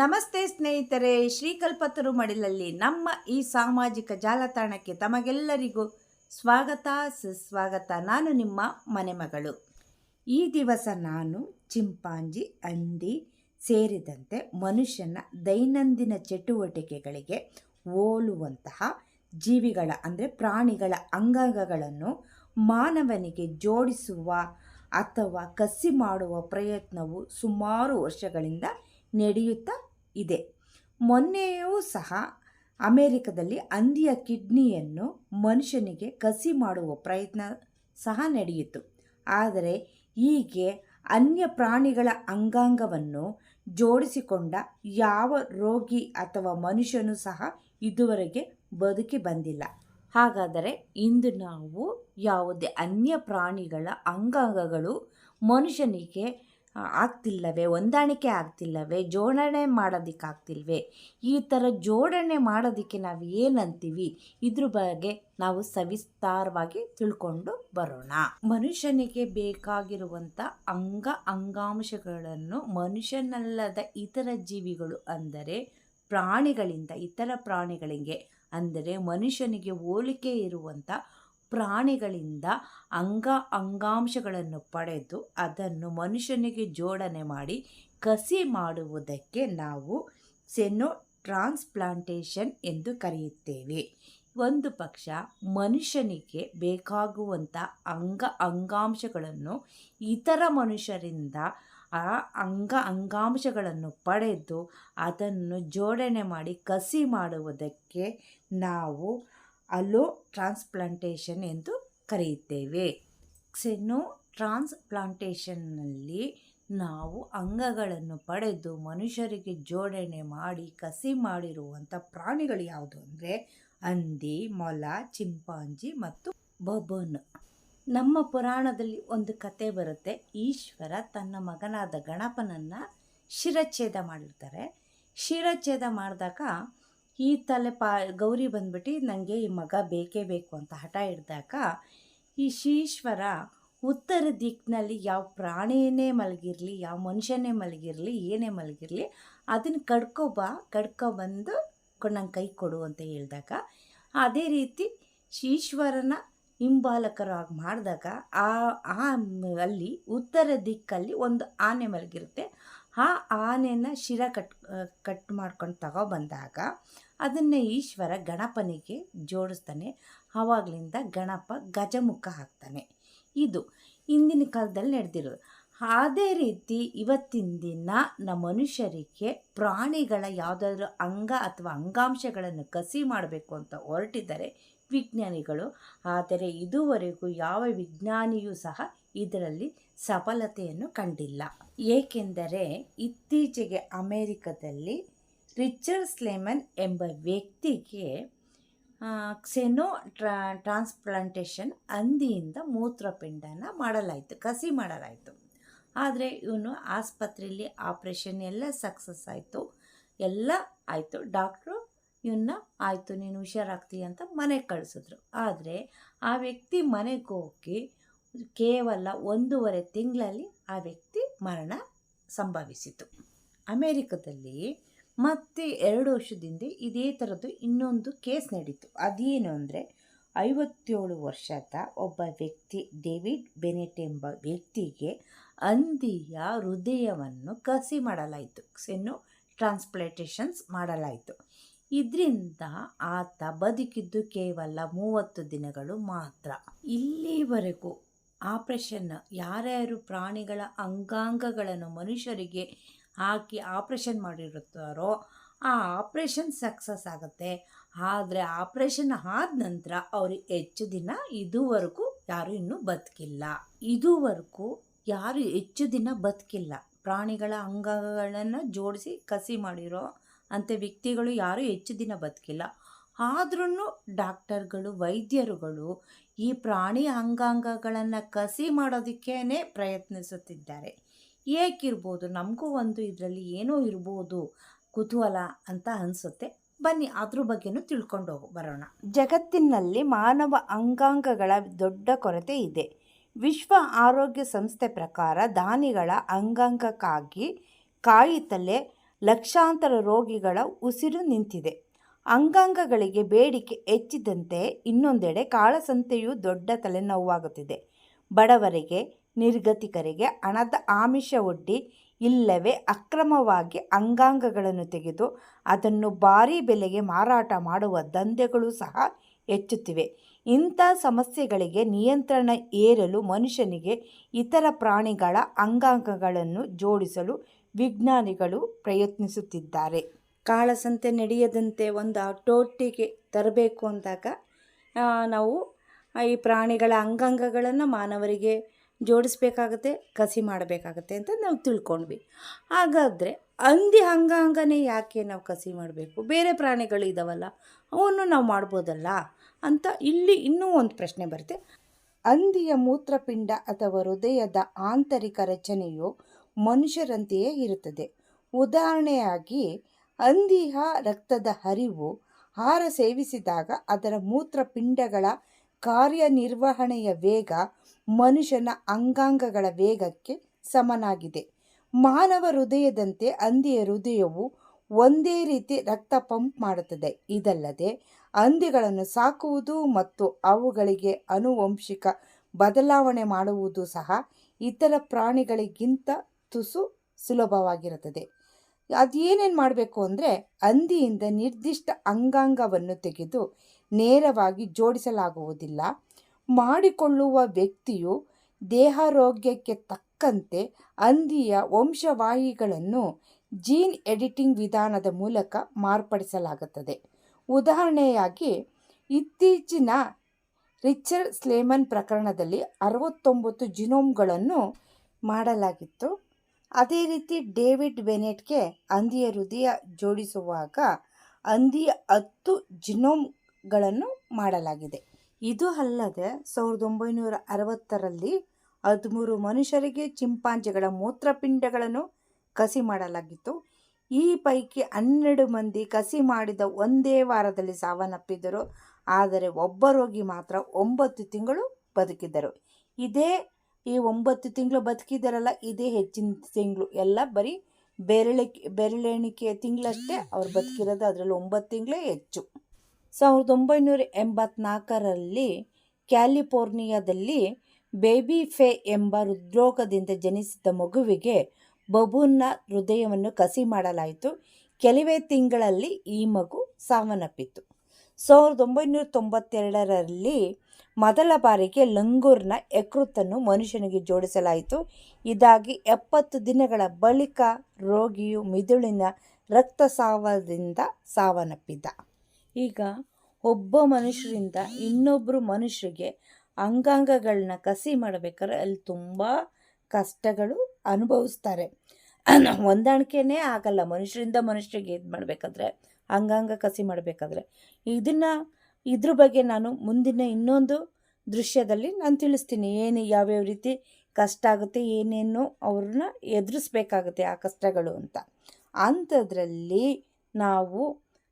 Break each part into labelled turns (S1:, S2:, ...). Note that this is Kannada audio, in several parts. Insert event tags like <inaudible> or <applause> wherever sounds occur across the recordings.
S1: ನಮಸ್ತೆ ಸ್ನೇಹಿತರೆ, ಶ್ರೀಕಲ್ಪತರು ಮಡಿಲಲ್ಲಿ ನಮ್ಮ ಈ ಸಾಮಾಜಿಕ ಜಾಲತಾಣಕ್ಕೆ ತಮಗೆಲ್ಲರಿಗೂ ಸ್ವಾಗತ, ಸುಸ್ವಾಗತ. ನಾನು ನಿಮ್ಮ ಮನೆಮಗಳು ಈ ದಿವಸ ನಾನು ಚಿಂಪಾಂಜಿ ಹಂದಿ ಸೇರಿದಂತೆ ಮನುಷ್ಯನ ದೈನಂದಿನ ಚಟುವಟಿಕೆಗಳಿಗೆ ಹೋಲುವಂತಹ ಜೀವಿಗಳ, ಅಂದರೆ ಪ್ರಾಣಿಗಳ ಅಂಗಾಂಗಗಳನ್ನು ಮಾನವನಿಗೆ ಜೋಡಿಸುವ ಅಥವಾ ಕಸಿ ಮಾಡುವ ಪ್ರಯತ್ನವು ಸುಮಾರು ವರ್ಷಗಳಿಂದ ನಡೆಯುತ್ತಾ ಇದೆ. ಮೊನ್ನೆಯೂ ಸಹ ಅಮೆರಿಕದಲ್ಲಿ ಹಂದಿಯ ಕಿಡ್ನಿಯನ್ನು ಮನುಷ್ಯನಿಗೆ ಕಸಿ ಮಾಡುವ ಪ್ರಯತ್ನ ಸಹ ನಡೆಯಿತು. ಆದರೆ ಹೀಗೆ ಅನ್ಯ ಪ್ರಾಣಿಗಳ ಅಂಗಾಂಗವನ್ನು ಜೋಡಿಸಿಕೊಂಡ ಯಾವ ರೋಗಿ ಅಥವಾ ಮನುಷ್ಯನೂ ಸಹ ಇದುವರೆಗೆ ಬದುಕಿ ಬಂದಿಲ್ಲ. ಹಾಗಾದರೆ ಇಂದು ನಾವು ಯಾವುದೇ ಅನ್ಯ ಪ್ರಾಣಿಗಳ ಅಂಗಾಂಗಗಳು ಮನುಷ್ಯನಿಗೆ ಆಗ್ತಿಲ್ಲವೇ, ಹೊಂದಾಣಿಕೆ ಆಗ್ತಿಲ್ಲವೇ, ಜೋಡಣೆ ಮಾಡೋದಕ್ಕಾಗ್ತಿಲ್ವೇ? ಈ ಥರ ಜೋಡಣೆ ಮಾಡೋದಕ್ಕೆ ನಾವು ಏನಂತೀವಿ? ಇದ್ರ ಬಗ್ಗೆ ನಾವು ಸವಿಸ್ತಾರವಾಗಿ ತಿಳ್ಕೊಂಡು ಬರೋಣ. ಮನುಷ್ಯನಿಗೆ ಬೇಕಾಗಿರುವಂಥ ಅಂಗ ಅಂಗಾಂಶಗಳನ್ನು ಮನುಷ್ಯನಲ್ಲದ ಇತರ ಜೀವಿಗಳು ಅಂದರೆ ಪ್ರಾಣಿಗಳಿಂದ, ಇತರ ಪ್ರಾಣಿಗಳಿಗೆ ಅಂದರೆ ಮನುಷ್ಯನಿಗೆ ಹೋಲಿಕೆ ಇರುವಂಥ ಪ್ರಾಣಿಗಳಿಂದ ಅಂಗ ಅಂಗಾಂಶಗಳನ್ನು ಪಡೆದು ಅದನ್ನು ಮನುಷ್ಯನಿಗೆ ಜೋಡಣೆ ಮಾಡಿ ಕಸಿ ಮಾಡುವುದಕ್ಕೆ ನಾವು ಸೆನೋ ಟ್ರಾನ್ಸ್ಪ್ಲಾಂಟೇಷನ್ ಎಂದು ಕರೆಯುತ್ತೇವೆ. ಒಂದು ಪಕ್ಷ ಮನುಷ್ಯನಿಗೆ ಬೇಕಾಗುವಂಥ ಅಂಗ ಅಂಗಾಂಶಗಳನ್ನು ಇತರ ಮನುಷ್ಯರಿಂದ ಆ ಅಂಗ ಅಂಗಾಂಶಗಳನ್ನು ಪಡೆದು ಅದನ್ನು ಜೋಡಣೆ ಮಾಡಿ ಕಸಿ ಮಾಡುವುದಕ್ಕೆ ನಾವು ಅಲೋ ಟ್ರಾನ್ಸ್ಪ್ಲಾಂಟೇಷನ್ ಎಂದು ಕರೆಯುತ್ತೇವೆ. ಕ್ಸೆನೋ ಟ್ರಾನ್ಸ್ಪ್ಲಾಂಟೇಷನ್ನಲ್ಲಿ ನಾವು ಅಂಗಗಳನ್ನು ಪಡೆದು ಮನುಷ್ಯರಿಗೆ ಜೋಡಣೆ ಮಾಡಿ ಕಸಿ ಮಾಡಿರುವಂಥ ಪ್ರಾಣಿಗಳು ಯಾವುದು ಅಂದರೆ ಹಂದಿ, ಮೊಲ, ಚಿಂಪಾಂಜಿ ಮತ್ತು ಬಬನ್. ನಮ್ಮ ಪುರಾಣದಲ್ಲಿ ಒಂದು ಕತೆ ಬರುತ್ತೆ. ಈಶ್ವರ ತನ್ನ ಮಗನಾದ ಗಣಪನನ್ನು ಶಿರಚ್ಛೇದ ಮಾಡಿರ್ತಾರೆ. ಶಿರಚ್ಛೇದ ಮಾಡಿದಾಗ ಈ ತಲೆ ಪಾ, ಗೌರಿ ಬಂದ್ಬಿಟ್ಟು ನನಗೆ ಈ ಮಗ ಬೇಕೇ ಬೇಕು ಅಂತ ಹಠ ಹಿಡ್ದಾಗ ಈ ಶೀಶ್ವರ ಉತ್ತರ ದಿಕ್ಕಿನಲ್ಲಿ ಯಾವ ಪ್ರಾಣಿಯೇ ಮಲಗಿರಲಿ, ಯಾವ ಮನುಷ್ಯನೇ ಮಲಗಿರಲಿ, ಏನೇ ಮಲಗಿರಲಿ, ಅದನ್ನು ಕಡ್ಕೊಬ ಕಡ್ಕೊಬಂದು ನಂಗೆ ಕೈ ಕೊಡು ಅಂತ ಹೇಳಿದಾಗ ಅದೇ ರೀತಿ ಈಶ್ವರನ ಹಿಂಬಾಲಕರಾಗಿ ಮಾಡಿದಾಗ ಆ ಆ ಅಲ್ಲಿ ಉತ್ತರ ದಿಕ್ಕಲ್ಲಿ ಒಂದು ಆನೆ ಮಲಗಿರುತ್ತೆ. ಆ ಆನೆನ ಶಿರ ಕಟ್ ಕಟ್ ಮಾಡ್ಕೊಂಡು ತಗೊಬಂದಾಗ ಅದನ್ನು ಈಶ್ವರ ಗಣಪನಿಗೆ ಜೋಡಿಸ್ತಾನೆ. ಆವಾಗಲಿಂದ ಗಣಪ ಗಜಮುಖ ಹಾಕ್ತಾನೆ ಇದು ಇಂದಿನ ಕಾಲದಲ್ಲಿ ನಡೆದಿರೋದು. ಅದೇ ರೀತಿ ಇವತ್ತಿನ ದಿನ ನಮ್ಮ ಮನುಷ್ಯರಿಗೆ ಪ್ರಾಣಿಗಳ ಯಾವುದಾದ್ರೂ ಅಂಗ ಅಥವಾ ಅಂಗಾಂಶಗಳನ್ನು ಕಸಿ ಮಾಡಬೇಕು ಅಂತ ಹೊರಟಿದ್ದಾರೆ ವಿಜ್ಞಾನಿಗಳು. ಆದರೆ ಇದುವರೆಗೂ ಯಾವ ವಿಜ್ಞಾನಿಯೂ ಸಹ ಇದರಲ್ಲಿ ಸಫಲತೆಯನ್ನು ಕಂಡಿಲ್ಲ. ಏಕೆಂದರೆ ಇತ್ತೀಚೆಗೆ ಅಮೆರಿಕದಲ್ಲಿ ರಿಚರ್ಡ್ ಸ್ಲೇಮನ್ ಎಂಬ ವ್ಯಕ್ತಿಗೆ ಕ್ಸೆನೋ ಟ್ರಾ ಟ್ರಾನ್ಸ್ಪ್ಲಾಂಟೇಷನ್ ಹಂದಿಯಿಂದ ಮೂತ್ರಪಿಂಡನ ಮಾಡಲಾಯಿತು, ಕಸಿ ಮಾಡಲಾಯಿತು. ಆದರೆ ಇವನು ಆಸ್ಪತ್ರೆಯಲ್ಲಿ ಆಪ್ರೇಷನ್ ಎಲ್ಲ ಸಕ್ಸಸ್ ಆಯಿತು, ಎಲ್ಲ ಆಯಿತು. ಡಾಕ್ಟ್ರು ಇವನ್ನ ಆಯಿತು, ನೀನು ಹುಷಾರಾಗ್ತೀಯ ಅಂತ ಮನೆಗೆ ಕಳಿಸಿದ್ರು. ಆದರೆ ಆ ವ್ಯಕ್ತಿ ಮನೆಗೆ ಹೋಗಿ ಕೇವಲ ಒಂದೂವರೆ ತಿಂಗಳಲ್ಲಿ ಆ ವ್ಯಕ್ತಿ ಮರಣ ಸಂಭವಿಸಿತು. ಅಮೇರಿಕದಲ್ಲಿ ಮತ್ತೆ ಎರಡು ವರ್ಷದಿಂದ ಇದೇ ಥರದ್ದು ಇನ್ನೊಂದು ಕೇಸ್ ನಡೀತು. ಅದೇನು ಅಂದರೆ, ಐವತ್ತೇಳು ವರ್ಷದ ಒಬ್ಬ ವ್ಯಕ್ತಿ, ಡೇವಿಡ್ ಬೆನೆಟ್ ಎಂಬ ವ್ಯಕ್ತಿಗೆ ಹಂದಿಯ ಹೃದಯವನ್ನು ಕಸಿ ಮಾಡಲಾಯಿತು. ಸೆನ್ನು ಟ್ರಾನ್ಸ್ಪ್ಲಾಂಟೇಷನ್ಸ್ ಮಾಡಲಾಯಿತು. ಇದರಿಂದ ಆತ ಬದುಕಿದ್ದು ಕೇವಲ ಮೂವತ್ತು ದಿನಗಳು ಮಾತ್ರ. ಇಲ್ಲಿವರೆಗೂ ಆಪರೇಷನ್ ಯಾರ್ಯಾರು ಪ್ರಾಣಿಗಳ ಅಂಗಾಂಗಗಳನ್ನು ಮನುಷ್ಯರಿಗೆ ಹಾಕಿ ಆಪ್ರೇಷನ್ ಮಾಡಿರುತ್ತಾರೋ, ಆ ಆಪ್ರೇಷನ್ ಸಕ್ಸಸ್ ಆಗುತ್ತೆ. ಆದರೆ ಆಪ್ರೇಷನ್ ಆದ ನಂತರ ಅವ್ರಿಗೆ ಹೆಚ್ಚು ದಿನ ಇದುವರೆಗೂ ಯಾರು ಇನ್ನೂ ಬದುಕಿಲ್ಲ. ಇದುವರೆಗೂ ಯಾರು ಹೆಚ್ಚು ದಿನ ಬದುಕಿಲ್ಲ. ಪ್ರಾಣಿಗಳ ಅಂಗಗಳನ್ನು ಜೋಡಿಸಿ ಕಸಿ ಮಾಡಿರೋ ಅಂಥ ವ್ಯಕ್ತಿಗಳು ಯಾರೂ ಹೆಚ್ಚು ದಿನ ಬದುಕಿಲ್ಲ. ಆದ್ರೂ ಡಾಕ್ಟರ್ಗಳು, ವೈದ್ಯರುಗಳು ಈ ಪ್ರಾಣಿ ಅಂಗಾಂಗಗಳನ್ನು ಕಸಿ ಮಾಡೋದಕ್ಕೇ ಪ್ರಯತ್ನಿಸುತ್ತಿದ್ದಾರೆ. ಏಕಿರ್ಬೋದು, ನಮಗೂ ಒಂದು ಇದರಲ್ಲಿ ಏನೋ ಇರ್ಬೋದು, ಕುತೂಹಲ ಅಂತ ಅನಿಸುತ್ತೆ. ಬನ್ನಿ, ಅದ್ರ ಬಗ್ಗೆನೂ ತಿಳ್ಕೊಂಡು ಬರೋಣ. ಜಗತ್ತಿನಲ್ಲಿ ಮಾನವ ಅಂಗಾಂಗಗಳ ದೊಡ್ಡ ಕೊರತೆ ಇದೆ. ವಿಶ್ವ ಆರೋಗ್ಯ ಸಂಸ್ಥೆ ಪ್ರಕಾರ ದಾನಿಗಳ ಅಂಗಾಂಗಕ್ಕಾಗಿ ಕಾಯುತ್ತಲೇ ಲಕ್ಷಾಂತರ ರೋಗಿಗಳ ಉಸಿರು ನಿಂತಿದೆ. ಅಂಗಾಂಗಗಳಿಗೆ ಬೇಡಿಕೆ ಹೆಚ್ಚಿದಂತೆ ಇನ್ನೊಂದೆಡೆ ಕಾಳಸಂತೆಯೂ ದೊಡ್ಡ ತಲೆನೋವಾಗುತ್ತಿದೆ. ಬಡವರಿಗೆ ನಿರ್ಗತಿಕರಿಗೆ ಹಣದ ಆಮಿಷ ಒಡ್ಡಿ ಇಲ್ಲವೇ ಅಕ್ರಮವಾಗಿ ಅಂಗಾಂಗಗಳನ್ನು ತೆಗೆದು ಅದನ್ನು ಭಾರೀ ಬೆಲೆಗೆ ಮಾರಾಟ ಮಾಡುವ ದಂಧೆಗಳು ಸಹ ಹೆಚ್ಚುತ್ತಿವೆ. ಇಂಥ ಸಮಸ್ಯೆಗಳಿಗೆ ನಿಯಂತ್ರಣ ಏರಲು ಮನುಷ್ಯನಿಗೆ ಇತರ ಪ್ರಾಣಿಗಳ ಅಂಗಾಂಗಗಳನ್ನು ಜೋಡಿಸಲು ವಿಜ್ಞಾನಿಗಳು ಪ್ರಯತ್ನಿಸುತ್ತಿದ್ದಾರೆ. ಕಾಳಸಂತೆ ನಡೆಯದಂತೆ ಒಂದು ಹತೋಟಿಗೆ ತರಬೇಕು ಅಂದಾಗ ನಾವು ಈ ಪ್ರಾಣಿಗಳ ಅಂಗಾಂಗಗಳನ್ನು ಮಾನವರಿಗೆ ಜೋಡಿಸ್ಬೇಕಾಗತ್ತೆ, ಕಸಿ ಮಾಡಬೇಕಾಗತ್ತೆ ಅಂತ ನಾವು ತಿಳ್ಕೊಂಡ್ವಿ. ಹಾಗಾದರೆ ಹಂದಿ ಅಂಗಾಂಗನೇ ಯಾಕೆ ನಾವು ಕಸಿ ಮಾಡಬೇಕು? ಬೇರೆ ಪ್ರಾಣಿಗಳು ಇದ್ದಾವಲ್ಲ ಅವನ್ನು ನಾವು ಮಾಡ್ಬೋದಲ್ಲ ಅಂತ ಇಲ್ಲಿ ಇನ್ನೂ ಒಂದು ಪ್ರಶ್ನೆ ಬರುತ್ತೆ. ಹಂದಿಯ ಮೂತ್ರಪಿಂಡ ಅಥವಾ ಹೃದಯದ ಆಂತರಿಕ ರಚನೆಯು ಮನುಷ್ಯರಂತೆಯೇ ಇರುತ್ತದೆ. ಉದಾಹರಣೆಯಾಗಿ, ಹಂದಿಯ ರಕ್ತದ ಹರಿವು ಆಹಾರ ಸೇವಿಸಿದಾಗ ಅದರ ಮೂತ್ರಪಿಂಡಗಳ ಕಾರ್ಯನಿರ್ವಹಣೆಯ ವೇಗ ಮನುಷ್ಯನ ಅಂಗಾಂಗಗಳ ವೇಗಕ್ಕೆ ಸಮನಾಗಿದೆ. ಮಾನವ ಹೃದಯದಂತೆ ಹಂದಿಯ ಹೃದಯವು ಒಂದೇ ರೀತಿ ರಕ್ತ ಪಂಪ್ ಮಾಡುತ್ತದೆ. ಇದಲ್ಲದೆ ಹಂದಿಗಳನ್ನು ಸಾಕುವುದು ಮತ್ತು ಅವುಗಳಿಗೆ ಆನುವಂಶಿಕ ಬದಲಾವಣೆ ಮಾಡುವುದು ಸಹ ಇತರ ಪ್ರಾಣಿಗಳಿಗಿಂತ ತುಸು ಸುಲಭವಾಗಿರುತ್ತದೆ. ಅದೇನೇನು ಮಾಡಬೇಕು ಅಂದರೆ ಹಂದಿಯಿಂದ ನಿರ್ದಿಷ್ಟ ಅಂಗಾಂಗವನ್ನು ತೆಗೆದು ನೇರವಾಗಿ ಜೋಡಿಸಲಾಗುವುದಿಲ್ಲ. ಮಾಡಿಕೊಳ್ಳುವ ವ್ಯಕ್ತಿಯು ದೇಹಾರೋಗ್ಯಕ್ಕೆ ತಕ್ಕಂತೆ ಹಂದಿಯ ವಂಶವಾಹಿಗಳನ್ನು ಜೀನ್ ಎಡಿಟಿಂಗ್ ವಿಧಾನದ ಮೂಲಕ ಮಾರ್ಪಡಿಸಲಾಗುತ್ತದೆ. ಉದಾಹರಣೆಯಾಗಿ, ಇತ್ತೀಚಿನ ರಿಚರ್ಡ್ ಸ್ಲೇಮನ್ ಪ್ರಕರಣದಲ್ಲಿ ಅರವತ್ತೊಂಬತ್ತು ಜಿನೋಮ್ಗಳನ್ನು ಮಾಡಲಾಗಿತ್ತು. ಅದೇ ರೀತಿ ಡೇವಿಡ್ ಬೆನೆಟ್ಗೆ ಹಂದಿಯ ಹೃದಯ ಜೋಡಿಸುವಾಗ ಹಂದಿಯ ಹತ್ತು ಜಿನೋಮ್ಗಳನ್ನು ಮಾಡಲಾಗಿದೆ. ಇದು ಅಲ್ಲದೆ ಸಾವಿರದ ಒಂಬೈನೂರ ಅರವತ್ತರಲ್ಲಿ ಹದಿಮೂರು ಮನುಷ್ಯರಿಗೆ ಚಿಂಪಾಂಜಿಗಳ ಮೂತ್ರಪಿಂಡಗಳನ್ನು ಕಸಿ ಮಾಡಲಾಗಿತ್ತು. ಈ ಪೈಕಿ ಹನ್ನೆರಡು ಮಂದಿ ಕಸಿ ಮಾಡಿದ ಒಂದೇ ವಾರದಲ್ಲಿ ಸಾವನ್ನಪ್ಪಿದ್ದರು. ಆದರೆ ಒಬ್ಬ ರೋಗಿ ಮಾತ್ರ ಒಂಬತ್ತು ತಿಂಗಳು ಬದುಕಿದ್ದರು. ಇದೇ ಈ ಒಂಬತ್ತು ತಿಂಗಳು ಬದುಕಿದ್ದರಲ್ಲ, ಇದೇ ಹೆಚ್ಚಿನ ತಿಂಗಳು. ಎಲ್ಲ ಬರೀ ಬೆರಳಿಕೆ, ಬೆರಳೆಣಿಕೆ ತಿಂಗಳಷ್ಟೇ ಅವ್ರು ಬದುಕಿರೋದು. ಅದರಲ್ಲಿ ಒಂಬತ್ತು ತಿಂಗಳೇ ಹೆಚ್ಚು. ಸಾವಿರದ ಒಂಬೈನೂರ ಎಂಬತ್ನಾಲ್ಕರಲ್ಲಿ ಕ್ಯಾಲಿಫೋರ್ನಿಯಾದಲ್ಲಿ ಬೇಬಿ ಫೇ ಎಂಬ ಹೃದ್ರೋಗದಿಂದ ಜನಿಸಿದ ಮಗುವಿಗೆ ಬಬೂನ್ನ ಹೃದಯವನ್ನು ಕಸಿ ಮಾಡಲಾಯಿತು. ಕೆಲವೇ ತಿಂಗಳಲ್ಲಿ ಈ ಮಗು ಸಾವನ್ನಪ್ಪಿತು. ಸಾವಿರದ ಒಂಬೈನೂರ ತೊಂಬತ್ತೆರಡರಲ್ಲಿ ಮೊದಲ ಬಾರಿಗೆ ಲಂಗೂರ್ನ ಯಕೃತ್ತನ್ನು ಮನುಷ್ಯನಿಗೆ ಜೋಡಿಸಲಾಯಿತು. ಇದಾಗಿ ಎಪ್ಪತ್ತು ದಿನಗಳ ಬಳಿಕ ರೋಗಿಯು ಮಿದುಳಿನ ರಕ್ತಸ್ರಾವದಿಂದ ಸಾವನ್ನಪ್ಪಿದ್ದ ಈಗ ಒಬ್ಬ ಮನುಷ್ಯರಿಂದ ಇನ್ನೊಬ್ಬರು ಮನುಷ್ಯರಿಗೆ ಅಂಗಾಂಗಗಳನ್ನ ಕಸಿ ಮಾಡಬೇಕಾದ್ರೆ ಅಲ್ಲಿ ತುಂಬ ಕಷ್ಟಗಳು ಅನುಭವಿಸ್ತಾರೆ. <clears throat> ಹೊಂದಾಣಿಕೆನೇ ಆಗಲ್ಲ. ಮನುಷ್ಯರಿಂದ ಮನುಷ್ಯರಿಗೆ ಇದು ಮಾಡಬೇಕಾದ್ರೆ? ಅಂಗಾಂಗ ಕಸಿ ಮಾಡಬೇಕಾದ್ರೆ. ಇದನ್ನು, ಇದ್ರ ಬಗ್ಗೆ ನಾನು ಮುಂದಿನ ಇನ್ನೊಂದು ದೃಶ್ಯದಲ್ಲಿ ನಾನು ತಿಳಿಸ್ತೀನಿ. ಏನು, ಯಾವ್ಯಾವ ರೀತಿ ಕಷ್ಟ ಆಗುತ್ತೆ, ಏನೇನು ಅವ್ರನ್ನ ಎದುರಿಸ್ಬೇಕಾಗುತ್ತೆ ಆ ಕಷ್ಟಗಳು ಅಂತ. ಅಂಥದ್ರಲ್ಲಿ ನಾವು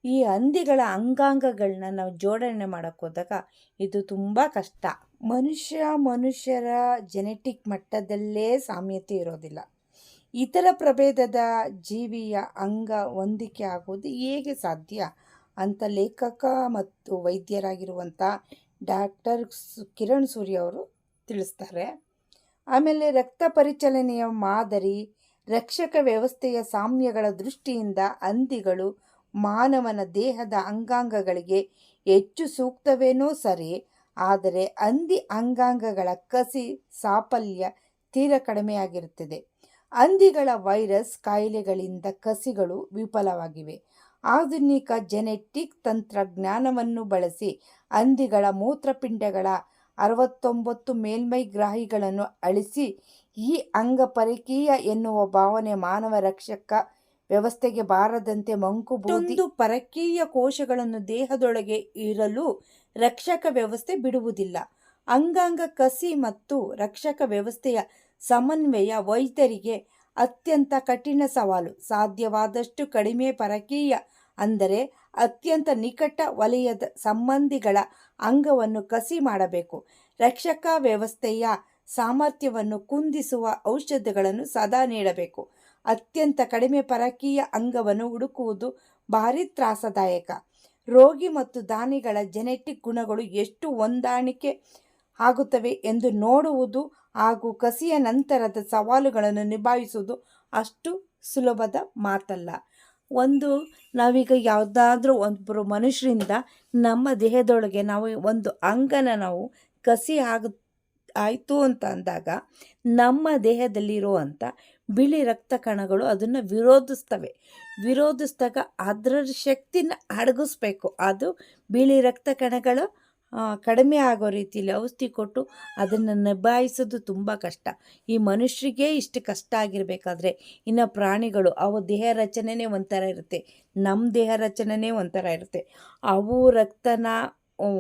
S1: ಈ ಹಂದಿಗಳ ಅಂಗಾಂಗಗಳನ್ನ ನಾವು ಜೋಡಣೆ ಮಾಡೋಕ್ಕೆ ಹೋದಾಗ ಇದು ತುಂಬ ಕಷ್ಟ. ಮನುಷ್ಯ ಮನುಷ್ಯರ ಜೆನೆಟಿಕ್ ಮಟ್ಟದಲ್ಲೇ ಸಾಮ್ಯತೆ ಇರೋದಿಲ್ಲ. ಇತರ ಪ್ರಭೇದದ ಜೀವಿಯ ಅಂಗ ಹೊಂದಿಕೆ ಆಗೋದು ಹೇಗೆ ಸಾಧ್ಯ ಅಂತ ಲೇಖಕ ಮತ್ತು ವೈದ್ಯರಾಗಿರುವಂಥ ಡಾಕ್ಟರ್ ಕಿರಣ್ ಸೂರ್ಯ ಅವರು ತಿಳಿಸ್ತಾರೆ. ಆಮೇಲೆ ರಕ್ತ ಪರಿಚಲನೆಯ ಮಾದರಿ, ರಕ್ಷಕ ವ್ಯವಸ್ಥೆಯ ಸಾಮ್ಯಗಳ ದೃಷ್ಟಿಯಿಂದ ಹಂದಿಗಳು ಮಾನವನ ದೇಹದ ಅಂಗಾಂಗಗಳಿಗೆ ಹೆಚ್ಚು ಸೂಕ್ತವೇನೋ ಸರಿ, ಆದರೆ ಹಂದಿ ಅಂಗಾಂಗಗಳ ಕಸಿ ಸಾಫಲ್ಯ ತೀರ ಕಡಿಮೆಯಾಗಿರುತ್ತದೆ. ಹಂದಿಗಳ ವೈರಸ್ ಕಾಯಿಲೆಗಳಿಂದ ಕಸಿಗಳು ವಿಫಲವಾಗಿವೆ. ಆಧುನಿಕ ಜೆನೆಟಿಕ್ ತಂತ್ರಜ್ಞಾನವನ್ನು ಬಳಸಿ ಹಂದಿಗಳ ಮೂತ್ರಪಿಂಡಗಳ ಅರವತ್ತೊಂಬತ್ತು ಮೇಲ್ಮೈ ಗ್ರಾಹಿಗಳನ್ನು ಅಳಿಸಿ ಈ ಅಂಗಪರಿಕೀಯ ಎನ್ನುವ ಭಾವನೆ ಮಾನವ ರಕ್ಷಕ ವ್ಯವಸ್ಥೆಗೆ ಬಾರದಂತೆ ಮಂಕು ಬೂದಿ ಪರಕೀಯ ಕೋಶಗಳನ್ನು ದೇಹದೊಳಗೆ ಇರಲು ರಕ್ಷಕ ವ್ಯವಸ್ಥೆ ಬಿಡುವುದಿಲ್ಲ. ಅಂಗಾಂಗ ಕಸಿ ಮತ್ತು ರಕ್ಷಕ ವ್ಯವಸ್ಥೆಯ ಸಮನ್ವಯ ವೈದ್ಯರಿಗೆ ಅತ್ಯಂತ ಕಠಿಣ ಸವಾಲು. ಸಾಧ್ಯವಾದಷ್ಟು ಕಡಿಮೆ ಪರಕೀಯ ಅಂದರೆ ಅತ್ಯಂತ ನಿಕಟ ವಲಯದ ಸಂಬಂಧಿಗಳ ಅಂಗವನ್ನು ಕಸಿ ಮಾಡಬೇಕು. ರಕ್ಷಕ ವ್ಯವಸ್ಥೆಯ ಸಾಮರ್ಥ್ಯವನ್ನು ಕುಂದಿಸುವ ಔಷಧಗಳನ್ನು ಸದಾ ನೀಡಬೇಕು. ಅತ್ಯಂತ ಕಡಿಮೆ ಪರಕೀಯ ಅಂಗವನ್ನು ಹುಡುಕುವುದು ಭಾರಿ ತ್ರಾಸದಾಯಕ. ರೋಗಿ ಮತ್ತು ದಾನಿಗಳ ಜೆನೆಟಿಕ್ ಗುಣಗಳು ಎಷ್ಟು ಹೊಂದಾಣಿಕೆ ಆಗುತ್ತವೆ ಎಂದು ನೋಡುವುದು ಹಾಗೂ ಕಸಿಯ ನಂತರದ ಸವಾಲುಗಳನ್ನು ನಿಭಾಯಿಸುವುದು ಅಷ್ಟು ಸುಲಭದ ಮಾತಲ್ಲ. ಒಂದು, ನಾವೀಗ ಯಾವುದಾದ್ರೂ ಒಬ್ಬರು ಮನುಷ್ಯರಿಂದ ನಮ್ಮ ದೇಹದೊಳಗೆ ನಾವು ಒಂದು ಅಂಗನ ನಾವು ಕಸಿ ಆಗ ಆಯಿತು ಅಂತ ಅಂದಾಗ ನಮ್ಮ ದೇಹದಲ್ಲಿರುವಂಥ ಬಿಳಿ ರಕ್ತ ಕಣಗಳು ಅದನ್ನು ವಿರೋಧಿಸ್ತವೆ. ವಿರೋಧಿಸಿದಾಗ ಅದರ ಶಕ್ತಿನ ಅಡಗಿಸ್ಬೇಕು. ಅದು ಬಿಳಿ ರಕ್ತ ಕಣಗಳು ಕಡಿಮೆ ಆಗೋ ರೀತಿಯಲ್ಲಿ ಔಷಧಿ ಕೊಟ್ಟು ಅದನ್ನು ನಿಭಾಯಿಸೋದು ತುಂಬ ಕಷ್ಟ. ಈ ಮನುಷ್ಯರಿಗೆ ಇಷ್ಟು ಕಷ್ಟ ಆಗಿರಬೇಕಾದ್ರೆ ಇನ್ನು ಪ್ರಾಣಿಗಳು, ಅವು ದೇಹ ರಚನೆನೇ ಒಂಥರ ಇರುತ್ತೆ. ನಮ್ಮ ದೇಹ ರಚನೆನೇ ಒಂಥರ ಇರುತ್ತೆ. ಅವು ರಕ್ತನ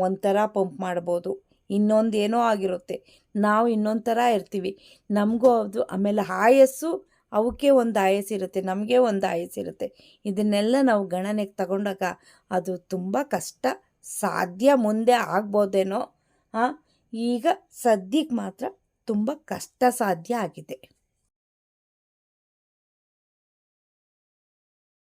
S1: ಒಂಥರ ಪಂಪ್ ಮಾಡ್ಬೋದು. ಇನ್ನೊಂದು ಏನೋ ಆಗಿರುತ್ತೆ. ನಾವು ಇನ್ನೊಂದು ಥರ ಇರ್ತೀವಿ. ನಮಗೂ ಅದು ಆಮೇಲೆ ಆಯಸ್ಸು ಅವಕ್ಕೆ ಒಂದು ಆಯಸ್ಸಿರುತ್ತೆ ನಮಗೆ ಒಂದು ಆಯಸ್ಸಿರುತ್ತೆ ಇದನ್ನೆಲ್ಲ ನಾವು ಗಣನೆಗೆ ತಗೊಂಡಾಗ ಅದು ತುಂಬ ಕಷ್ಟ. ಸಾಧ್ಯ ಮುಂದೆ ಆಗ್ಬೋದೇನೋ ಈಗ ಸದ್ಯಕ್ಕೆ ಮಾತ್ರ ತುಂಬ ಕಷ್ಟ ಸಾಧ್ಯ ಆಗಿದೆ.